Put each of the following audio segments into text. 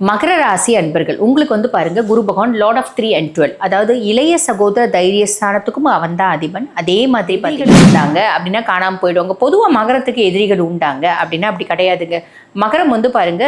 மகர ராசி அன்பர்கள் உங்களுக்கு வந்து பாருங்க Guru Bhagavan lord of three and twelve அதாவது இளைய சகோதர தைரியஸ்தானத்துக்கும் அவன் தான் அதிபன். அதே மாதிரி பார்த்தீங்கன்னா இருந்தாங்க அப்படின்னா காணாமல் போயிடுவாங்க. பொதுவாக மகரத்துக்கு எதிரிகள் உண்டாங்க அப்படின்னா அப்படி கிடையாதுங்க. மகரம் வந்து பாருங்க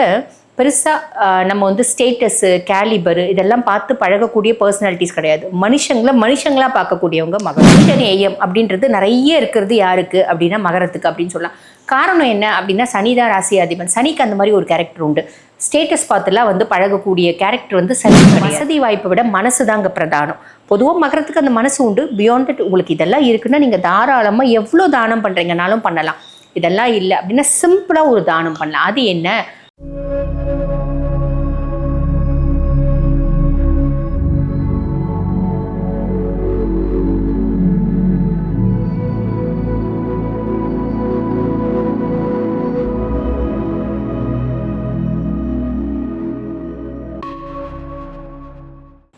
பெருசாக நம்ம வந்து ஸ்டேட்டஸு கேலிபரு இதெல்லாம் பார்த்து பழகக்கூடிய பர்சனாலிட்டிஸ் கிடையாது. மனுஷங்களை மனுஷங்களா பார்க்கக்கூடியவங்க மகரம் ஏயம் அப்படின்றது நிறைய இருக்கிறது யாருக்கு அப்படின்னா மகரத்துக்கு அப்படின்னு சொல்லலாம். காரணம் என்ன அப்படின்னா சனிதான் ராசி அதிபன். சனிக்கு அந்த மாதிரி ஒரு கேரக்டர் உண்டு. ஸ்டேட்டஸ் பார்த்துலாம் வந்து பழகக்கூடிய கேரக்டர் வந்து சனி. வசதி வாய்ப்பை விட மனசு தாங்க பிரதானம். பொதுவாக மகரத்துக்கு அந்த மனசு உண்டு. பியாண்ட் தட் உங்களுக்கு இதெல்லாம் இருக்குன்னா நீங்கள் தாராளமாக எவ்வளோ தானம் பண்ணுறீங்கனாலும் பண்ணலாம். இதெல்லாம் இல்லை அப்படின்னா சிம்பிளாக ஒரு தானம் பண்ணலாம். அது என்ன?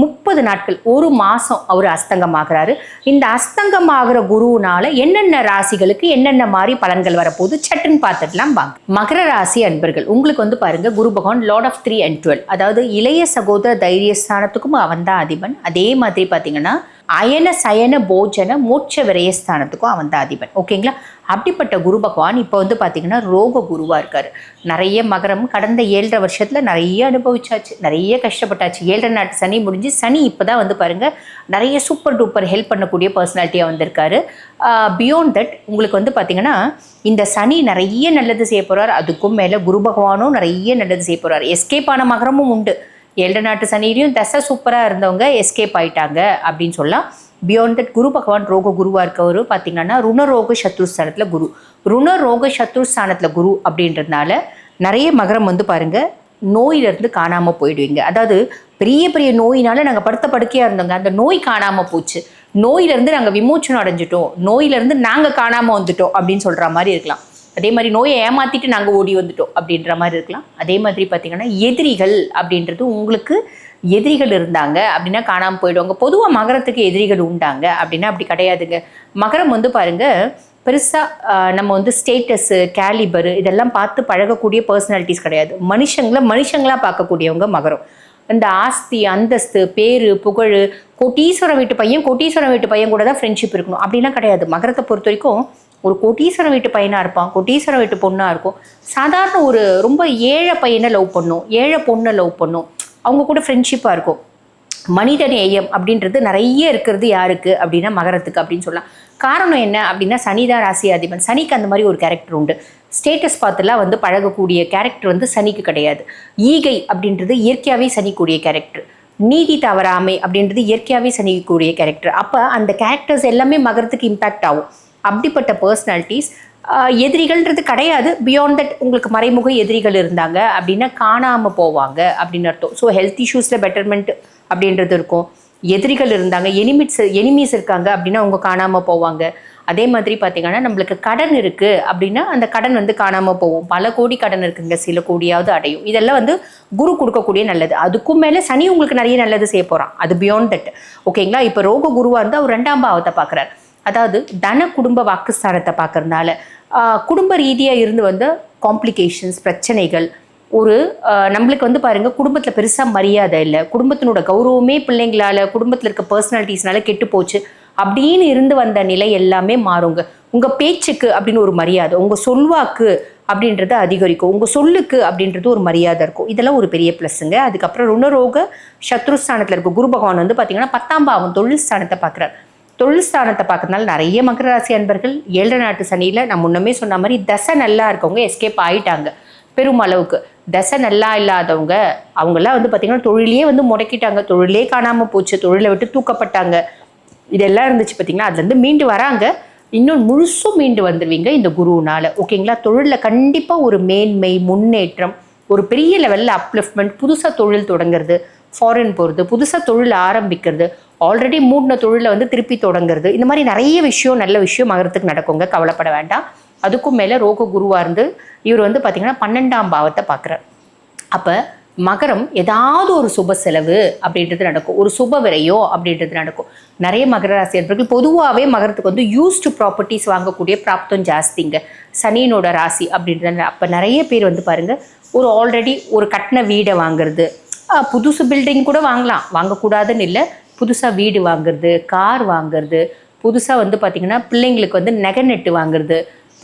முப்பது நாட்கள் ஒரு மாதம் அவர் அஸ்தங்கமாகிறாரு. இந்த அஸ்தங்கமாகிற குருனால என்னென்ன ராசிகளுக்கு என்னென்ன மாதிரி பலன்கள் வரப்போகுது? சட்டுன்னு பார்த்துடலாம் வாங்க. மகர ராசி அன்பர்கள் உங்களுக்கு வந்து பாருங்க Guru Bhagavan lord of three and twelve அதாவது இளைய சகோதர தைரியஸ்தானத்துக்கும் அவன் தான் அதிபன். அதே மாதிரி பார்த்தீங்கன்னா அயன சயன போஜன மோட்ச விரயஸ்தானத்துக்கும் அவன் தான் அதிபன். ஓகேங்களா அப்படிப்பட்ட குரு பகவான் இப்போ வந்து பார்த்தீங்கன்னா ரோக குருவாக இருக்கார். நிறைய மகரம் கடந்த ஏழரை வருஷத்தில் நிறைய அனுபவிச்சாச்சு. நிறைய கஷ்டப்பட்டாச்சு. ஏழரை நாட்டு சனி முடிஞ்சு சனி இப்போ தான் வந்து பாருங்கள் நிறைய சூப்பர் டூப்பர் ஹெல்ப் பண்ணக்கூடிய பர்சனாலிட்டியாக வந்திருக்காரு. பியாண்ட் தட் உங்களுக்கு வந்து பார்த்தீங்கன்னா இந்த சனி நிறைய நல்லது செய்ய போகிறார் அதுக்கும் மேலே குரு பகவானும் நிறைய நல்லது செய்ய போகிறார் எஸ்கேப் ஆன மகரமும் உண்டு. ஏழு நாட்டு சனியிலையும் தசை சூப்பராக இருந்தவங்க எஸ்கேப் ஆயிட்டாங்க அப்படின்னு சொல்லலாம். பியாண்ட் தட் குரு பகவான் ரோக குருவாக இருக்கவர் பார்த்தீங்கன்னா ருணரோக சத்ருஸ்தானத்தில் குரு. ருணரோக சத்ருஸ்தானத்தில் குரு அப்படின்றதுனால நிறைய மகரம் வந்து பாருங்க நோயிலிருந்து காணாமல் போயிடுவீங்க. அதாவது பெரிய பெரிய நோயினால நாங்கள் படுத்த படுக்கையாக இருந்தோங்க. அந்த நோய் காணாமல் போச்சு. நோயிலேருந்து நாங்கள் விமோச்சனம் அடைஞ்சிட்டோம். நோயிலேருந்து நாங்கள் காணாமல் வந்துட்டோம் அப்படின்னு சொல்கிற மாதிரி இருக்கலாம். அதே மாதிரி நோயை ஏமாற்றிட்டு நாங்கள் ஓடி வந்துட்டோம் அப்படின்ற மாதிரி இருக்கலாம். அதே மாதிரி பார்த்தீங்கன்னா எதிரிகள் அப்படின்றது உங்களுக்கு எதிரிகள் இருந்தாங்க அப்படின்னா காணாமல் போயிடுவாங்க. பொதுவாக மகரத்துக்கு எதிரிகள் உண்டாங்க அப்படின்னா அப்படி கிடையாதுங்க. மகரம் வந்து பாருங்கள் பெருசாக நம்ம வந்து ஸ்டேட்டஸு கேலிபரு இதெல்லாம் பார்த்து பழகக்கூடிய பர்சனாலிட்டிஸ் கிடையாது. மனுஷங்களை மனுஷங்களாக பார்க்கக்கூடியவங்க மகரம். இந்த ஆஸ்தி அந்தஸ்து பேரு புகழ் கோட்டீஸ்வரம் வீட்டு பையன் கோட்டீஸ்வரம் வீட்டு பையன் கூட தான் ஃப்ரெண்ட்ஷிப் இருக்கணும். அப்படிலாம் கிடையாது. மகரத்தை பொறுத்த வரைக்கும் ஒரு கோட்டீஸ்வரம் வீட்டு பையனாக இருப்பான் கோட்டீஸ்வரம் வீட்டு பொண்ணாக இருக்கும். சாதாரண ஒரு ரொம்ப ஏழை பையனை லவ் பண்ணும் ஏழை பொண்ணை லவ் பண்ணும். அவங்க கூட ஃப்ரெண்ட்ஷிப்பாக இருக்கும். மனித நேயம் அப்படின்றது நிறைய இருக்கிறது யாருக்கு? அப்படின்னா மகரத்துக்கு அப்படின்னு சொல்லலாம். காரணம் என்ன அப்படின்னா சனிதா ராசி அதிபன். சனிக்கு அந்த மாதிரி ஒரு கேரக்டர் உண்டு. ஸ்டேட்டஸ் பார்த்துலாம் வந்து பழகக்கூடிய கேரக்டர் வந்து சனிக்கு கிடையாது. ஈகை அப்படின்றது இயற்கையாகவே சனிக்கூடிய கேரக்டர் நீதி தவறாமை அப்படின்றது இயற்கையாகவே சனிக்கக்கூடிய கேரக்டர் அப்போ அந்த கேரக்டர்ஸ் எல்லாமே மகரத்துக்கு இம்பேக்ட் ஆகும். அப்படிப்பட்ட பர்சனாலிட்டிஸ் எதிரிகள்ன்றது கிடையாது. பியாண்ட் தட் உங்களுக்கு மறைமுக எதிரிகள் இருந்தாங்க அப்படின்னா காணாமல் போவாங்க அப்படின்னு அர்த்தம். ஸோ ஹெல்த் இஷ்யூஸில் பெட்டர்மெண்ட் அப்படின்றது இருக்கும். எதிரிகள் இருந்தாங்க எனிமிட்ஸ் எனிமீஸ் இருக்காங்க அப்படின்னா அவங்க காணாமல் போவாங்க. அதே மாதிரி பார்த்தீங்கன்னா நம்மளுக்கு கடன் இருக்குது அப்படின்னா அந்த கடன் வந்து காணாமல் போகும். பல கோடி கடன் இருக்குங்க சில கோடியாவது அடையும். இதெல்லாம் வந்து குரு கொடுக்கக்கூடிய நல்லது. அதுக்கும் மேலே சனி உங்களுக்கு நிறைய நல்லது செய்ய போகிறான் அது பியாண்ட் தட் ஓகேங்களா இப்போ ரோக குருவாக இருந்தால் அவர் ரெண்டாம் பாவத்தை பார்க்குறாரு அதாவது தன குடும்ப வாக்குஸ்தானத்தை பார்க்குறதுனால குடும்ப ரீதியாக இருந்து வந்த காம்ப்ளிகேஷன்ஸ் பிரச்சனைகள் ஒரு நம்மளுக்கு வந்து பாருங்க குடும்பத்தில் பெருசாக மரியாதை இல்லை. குடும்பத்தினோட கௌரவமே பிள்ளைங்களால குடும்பத்தில் இருக்க பர்சனாலிட்டிஸ்னால கெட்டு போச்சு. அப்படின்னு இருந்து வந்த நிலை எல்லாமே மாறுங்க. உங்கள் பேச்சுக்கு அப்படின்னு ஒரு மரியாதை உங்கள் சொல்வாக்கு அப்படின்றது அதிகரிக்கும். உங்கள் சொல்லுக்கு அப்படின்றது ஒரு மரியாதை இருக்கும். இதெல்லாம் ஒரு பெரிய ப்ளஸ்ஸுங்க அதுக்கப்புறம் ருணரோக சத்ருஸ்தானத்தில் இருக்க குரு பகவான் வந்து பார்த்தீங்கன்னா பத்தாம் பாவம் தொழில் ஸ்தானத்தை பார்க்குறார் தொழில் ஸ்தானத்தை பார்க்கறதுனால நிறைய மகர ராசி அன்பர்கள் ஏழரை நாட்டு சனியில் நான் முன்னமே சொன்ன மாதிரி தசை நல்லா இருக்கவங்க எஸ்கேப் ஆகிட்டாங்க பெரும் அளவுக்கு. தசை நல்லா இல்லாதவங்க அவங்கெல்லாம் வந்து பார்த்திங்கன்னா தொழிலே வந்து முடக்கிட்டாங்க. தொழிலே காணாமல் போச்சு. தொழிலை விட்டு தூக்கப்பட்டாங்க. இதெல்லாம் இருந்துச்சு பார்த்தீங்கன்னா அதுலேருந்து மீண்டு வராங்க. இன்னும் முழுசும் மீண்டு வந்துடுவீங்க இந்த குருவினால். ஓகேங்களா? தொழிலில் கண்டிப்பாக ஒரு மேன்மை முன்னேற்றம் ஒரு பெரிய லெவலில் அப்லிஃப்ட்மெண்ட் புதுசாக தொழில் தொடங்குறது ஃபாரின் போகிறது புதுசாக தொழில் ஆரம்பிக்கிறது ஆல்ரெடி மூடின தொழிலை வந்து திருப்பி தொடங்குறது இந்த மாதிரி நிறைய விஷயம் நல்ல விஷயம் மகரத்துக்கு நடக்குங்க. கவலைப்பட வேண்டாம். அதுக்கும் மேலே ரோக குருவாக இருந்து இவர் வந்து பார்த்திங்கன்னா பன்னெண்டாம் பாவத்தை பார்க்குறார் அப்போ மகரம் ஏதாவது ஒரு சுப செலவு அப்படின்றது நடக்கும். ஒரு சுப விரையோ அப்படின்றது நடக்கும். நிறைய மகர ராசி அன்பர்கள் பொதுவாகவே மகரத்துக்கு வந்து யூஸ்டு ப்ராப்பர்ட்டிஸ் வாங்கக்கூடிய பிராப்தம் ஜாஸ்திங்க. சனியினோட ராசி அப்படின்றது அப்போ நிறைய பேர் வந்து பாருங்கள் ஒரு ஆல்ரெடி ஒரு கட்டின வீடை வாங்குறது. புதுசு பில்டிங் கூட வாங்கலாம். வாங்கக்கூடாதுன்னு இல்லை புதுசாக வீடு வாங்குறது கார் வாங்குறது புதுசாக வந்து பார்த்திங்கன்னா பிள்ளைங்களுக்கு வந்து நெகநெட்டு நெட்டு வாங்குறது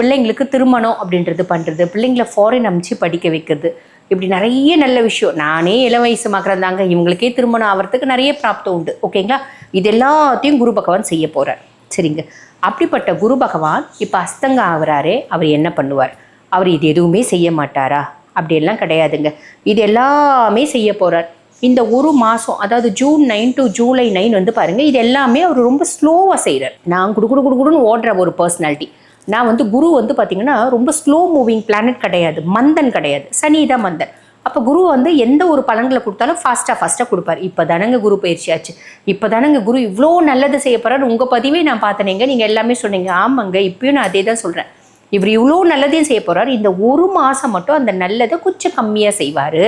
பிள்ளைங்களுக்கு திருமணம் அப்படின்றது பண்ணுறது பிள்ளைங்களை ஃபாரின் அமுச்சு படிக்க வைக்கிறது. இப்படி நிறைய நல்ல விஷயம். நானே இளம் வயசு மாக்கிறந்தாங்க இவங்களுக்கே திருமணம் ஆகிறதுக்கு நிறைய பிராப்தம் உண்டு. ஓகேங்களா? இது எல்லாத்தையும் குரு பகவான் செய்ய போகிறார் சரிங்க. அப்படிப்பட்ட குரு பகவான் இப்போ அஸ்தங்க ஆகுறாரே அவர் என்ன பண்ணுவார்? அவர் இது எதுவுமே செய்ய மாட்டாரா? அப்படியெல்லாம் கிடையாதுங்க. இது எல்லாமே செய்ய போகிறார் இந்த ஒரு மாதம் அதாவது June nine to July nine வந்து பாருங்கள் இது எல்லாமே அவர் ரொம்ப ஸ்லோவாக செய்கிறார் நான் குடு குடு குடுன்னு ஓடுற ஒரு பர்சனாலிட்டி நான் வந்து குரு வந்து பார்த்திங்கன்னா ரொம்ப ஸ்லோ மூவிங் பிளானட் கிடையாது மந்தன் கிடையாது சனி தான் மந்தன். அப்போ குரு வந்து எந்த ஒரு பலன்களை கொடுத்தாலும் ஃபாஸ்ட்டாக ஃபாஸ்ட்டாக கொடுப்பார். இப்போ தானங்க குரு பயிற்சியாச்சு இப்போ தானங்க குரு இவ்வளோ நல்லது செய்ய போகிறாரு உங்கள் பதிவே நான் பார்த்தனேங்க. நீங்கள் எல்லாமே சொன்னீங்க. ஆமாங்க இப்பயும் நான் அதே தான் சொல்கிறேன் இவர் இவ்வளோ நல்லதையும் செய்ய போகிறார் இந்த ஒரு மாதம் மட்டும் அந்த நல்லதை கொஞ்சம் கம்மியாக செய்வார்.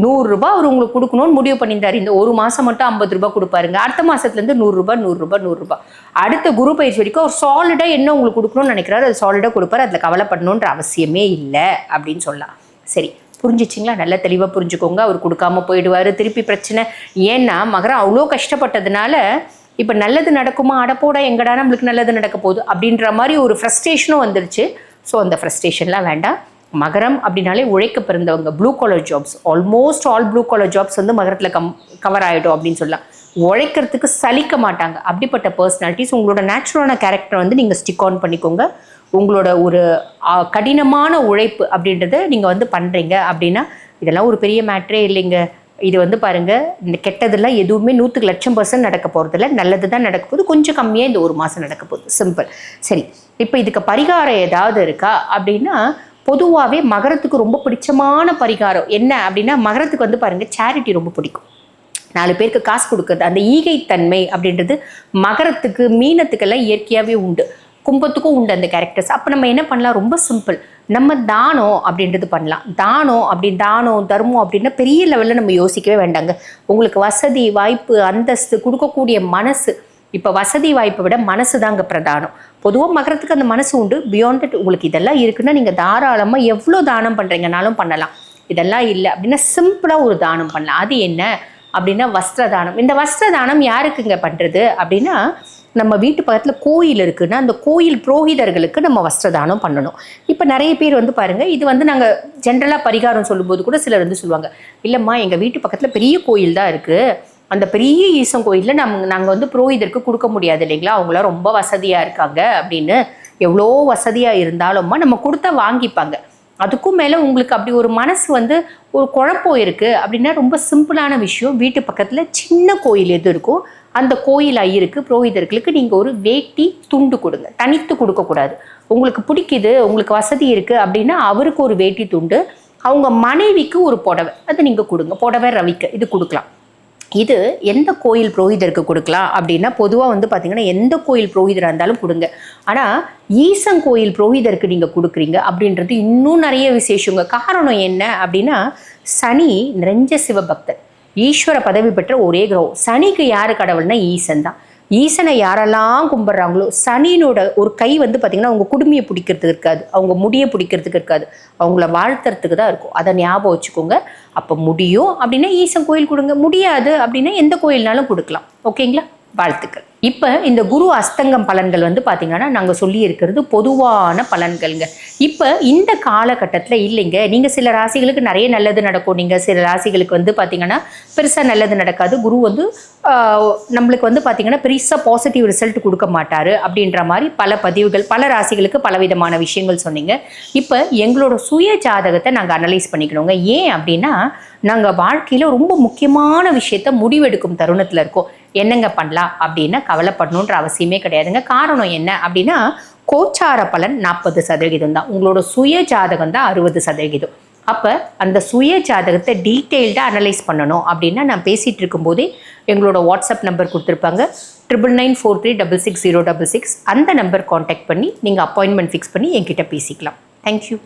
நூறுரூபா அவர் உங்களுக்கு கொடுக்கணும்னு முடிவு பண்ணியிருந்தார். இந்த ஒரு மாதம் மட்டும் ஐம்பது ரூபாய் கொடுப்பாருங்க. அடுத்த மாதத்துலேருந்து நூறுரூபா நூறுரூபா நூறுரூபா அடுத்த குரு பயிற்சி வரைக்கும் அவர் சாலிடாக என்ன உங்களுக்கு கொடுக்கணும்னு நினைக்கிறாரு அது சாலிடாக கொடுப்பாரு. அதில் கவலைப்படணுன்ற அவசியமே இல்லை அப்படின்னு சொல்லலாம். சரி புரிஞ்சிச்சிங்களா? நல்லா தெளிவாக புரிஞ்சுக்கோங்க. அவர் கொடுக்காம போயிடுவார். திருப்பி பிரச்சனை. ஏன்னா மகரம் அவ்வளோ கஷ்டப்பட்டதுனால இப்போ நல்லது நடக்குமா? அடப்போட எங்கடா நம்மளுக்கு நல்லது நடக்க போகுது அப்படின்ற மாதிரி ஒரு ஃப்ரஸ்ட்ரேஷனும் வந்துருச்சு. ஸோ அந்த ஃப்ரஸ்ட்ரேஷன்லாம் வேண்டாம். மகரம் அப்படின்னாலே உழைக்க பிறந்தவங்க. Blue collar jobs almost all blue collar jobs வந்து மகரத்தில் கம் கவர் ஆகிடும் அப்படின்னு சொல்லலாம். உழைக்கிறதுக்கு சலிக்க மாட்டாங்க. அப்படிப்பட்ட பர்சனாலிட்டிஸ் உங்களோட நேச்சுரலான கேரக்டர் வந்து நீங்கள் ஸ்டிக் ஆன் பண்ணிக்கோங்க. உங்களோட ஒரு கடினமான உழைப்பு அப்படின்றத நீங்கள் வந்து பண்ணுறீங்க அப்படின்னா இதெல்லாம் ஒரு பெரிய மேட்ரே இல்லைங்க. இது வந்து பாருங்க இந்த கெட்டதெல்லாம் எதுவுமே நூற்றுக்கு லட்சம் பர்சன்ட் நடக்க போகிறதில்ல நல்லது தான் நடக்க போகுது. கொஞ்சம் கம்மியாக இந்த ஒரு மாதம் நடக்க போகுது. சிம்பிள் சரி. இப்போ இதுக்கு பரிகாரம் ஏதாவது இருக்கா அப்படின்னா பொதுவாகவே மகரத்துக்கு ரொம்ப பிடிச்சமான பரிகாரம் என்ன அப்படின்னா மகரத்துக்கு வந்து பாருங்கள் சேரிட்டி ரொம்ப பிடிக்கும். நாலு பேருக்கு காசு கொடுக்குறது அந்த ஈகைத்தன்மை அப்படின்றது மகரத்துக்கு மீனத்துக்கெல்லாம் இயற்கையாகவே உண்டு. கும்பத்துக்கும் உண்டு அந்த கேரக்டர்ஸ் அப்போ நம்ம என்ன பண்ணலாம்? ரொம்ப சிம்பிள் நம்ம தானம் அப்படின்றது பண்ணலாம். தானம் அப்படி தானம் தர்மம் அப்படின்னா பெரிய லெவலில் நம்ம யோசிக்கவே வேண்டாங்க. உங்களுக்கு வசதி வாய்ப்பு அந்தஸ்து கொடுக்கக்கூடிய மனசு இப்போ வசதி வாய்ப்பை விட மனசு தாங்க பிரதானம். பொதுவாக மகரத்துக்கு அந்த மனசு உண்டு. பியாண்ட் இட் உங்களுக்கு இதெல்லாம் இருக்குன்னா நீங்கள் தாராளமாக எவ்வளோ தானம் பண்ணுறீங்கனாலும் பண்ணலாம். இதெல்லாம் இல்லை அப்படின்னா சிம்பிளாக ஒரு தானம் பண்ணலாம். அது என்ன? அப்படின்னா வஸ்திர தானம். இந்த வஸ்திர தானம் யாருக்குங்க பண்ணுறது அப்படின்னா நம்ம வீட்டு பக்கத்தில் கோயில் இருக்குன்னா அந்த கோயில் புரோகிதர்களுக்கு நம்ம வஸ்திர தானம் பண்ணணும். இப்போ நிறைய பேர் வந்து பாருங்கள் இது வந்து நாங்கள் ஜென்ரலாக பரிகாரம் சொல்லும்போது கூட சிலர் வந்து சொல்லுவாங்க இல்லைம்மா எங்கள் வீட்டு பக்கத்தில் பெரிய கோயில் தான் இருக்குது அந்த பெரிய ஈசன் கோயிலில் நம் நாங்கள் வந்து புரோகிதருக்கு கொடுக்க முடியாது இல்லைங்களா? அவங்களாம் ரொம்ப வசதியாக இருக்காங்க அப்படின்னு. எவ்வளோ வசதியாக இருந்தாலும்மா நம்ம கொடுத்தா வாங்கிப்பாங்க. அதுக்கும் மேலே உங்களுக்கு அப்படி ஒரு மனசு வந்து ஒரு குழப்பம் இருக்குது அப்படின்னா ரொம்ப சிம்பிளான விஷயம். வீட்டு பக்கத்தில் சின்ன கோயில் எது இருக்கோ அந்த கோயில் ஐயருக்கு புரோகிதர்களுக்கு நீங்கள் ஒரு வேட்டி துண்டு கொடுங்க. தனித்து கொடுக்கக்கூடாது உங்களுக்கு பிடிக்குது உங்களுக்கு வசதி இருக்குது அப்படின்னா அவருக்கு ஒரு வேட்டி துண்டு அவங்க மனைவிக்கு ஒரு புடவை அது நீங்கள் கொடுங்க. புடவை ரவிக்கு இது கொடுக்கலாம். இது எந்த கோயில் புரோகிதருக்கு கொடுக்கலாம் அப்படின்னா பொதுவாக வந்து பார்த்தீங்கன்னா எந்த கோயில் புரோகிதராக இருந்தாலும் கொடுங்க. ஆனால் ஈசன் கோயில் புரோகிதருக்கு நீங்கள் கொடுக்குறீங்க அப்படின்றது இன்னும் நிறைய விசேஷங்க. காரணம் என்ன அப்படின்னா சனி நிறைஞ்ச சிவபக்தர் ஈஸ்வர பதவி பெற்ற ஒரே கிரகம். சனிக்கு யார் கடவுள்னா ஈசன் தான். ஈசனை யாரெல்லாம் கும்பிட்றாங்களோ சனியினோட ஒரு கை வந்து பார்த்திங்கன்னா அவங்க குடுமையை பிடிக்கிறதுக்கு இருக்காது. அவங்க முடியை பிடிக்கிறதுக்கு இருக்காது. அவங்கள வாழ்த்துறதுக்கு தான் இருக்கும். அதை ஞாபகம் வச்சுக்கோங்க. அப்போ முடியும் அப்படின்னா ஈசன் கோயில் கொடுங்க. முடியாது அப்படின்னா எந்த கோயில்னாலும் கொடுக்கலாம். ஓகேங்களா? வாழ்த்துக்கள். இப்போ இந்த குரு அஸ்தங்கம் பலன்கள் வந்து பார்த்தீங்கன்னா நாங்கள் சொல்லியிருக்கிறது பொதுவான பலன்கள்ங்க. இப்போ இந்த காலகட்டத்தில் இல்லைங்க. நீங்கள் சில ராசிகளுக்கு நிறைய நல்லது நடக்கும். நீங்கள் சில ராசிகளுக்கு வந்து பார்த்தீங்கன்னா பெருசாக நல்லது நடக்காது. குரு வந்து நம்மளுக்கு வந்து பார்த்தீங்கன்னா பெருசாக பாசிட்டிவ் ரிசல்ட் கொடுக்க மாட்டார் அப்படின்ற மாதிரி பல பதிவுகள் பல ராசிகளுக்கு பலவிதமான விஷயங்கள் சொன்னீங்க. இப்போ எங்களோட சுய ஜாதகத்தை நாங்கள் அனலைஸ் பண்ணிக்கணுங்க. ஏன் அப்படின்னா நாங்கள் வாழ்க்கையில் ரொம்ப முக்கியமான விஷயத்த முடிவெடுக்கும் தருணத்தில் இருக்கோம். என்னங்க பண்ணலாம் அப்படின்னா கவலைப்படணுன்ற அவசியமே கிடையாதுங்க. காரணம் என்ன அப்படின்னா கோச்சார பலன் நாற்பது சதவிகிதம் தான். உங்களோட சுய ஜாதகம் தான் அறுபது சதவிகிதம். அப்போ அந்த சுய ஜாதகத்தை டீட்டெயில்டாக அனலைஸ் பண்ணணும் அப்படின்னா நான் பேசிகிட்டு இருக்கும்போதே எங்களோட வாட்ஸ்அப் நம்பர் கொடுத்துருப்பாங்க. Triple nine four three double six zero double six அந்த நம்பர் காண்டாக்ட் பண்ணி நீங்கள் அப்பாயின்மெண்ட் ஃபிக்ஸ் பண்ணி என்கிட்ட பேசிக்கலாம். தேங்க்யூ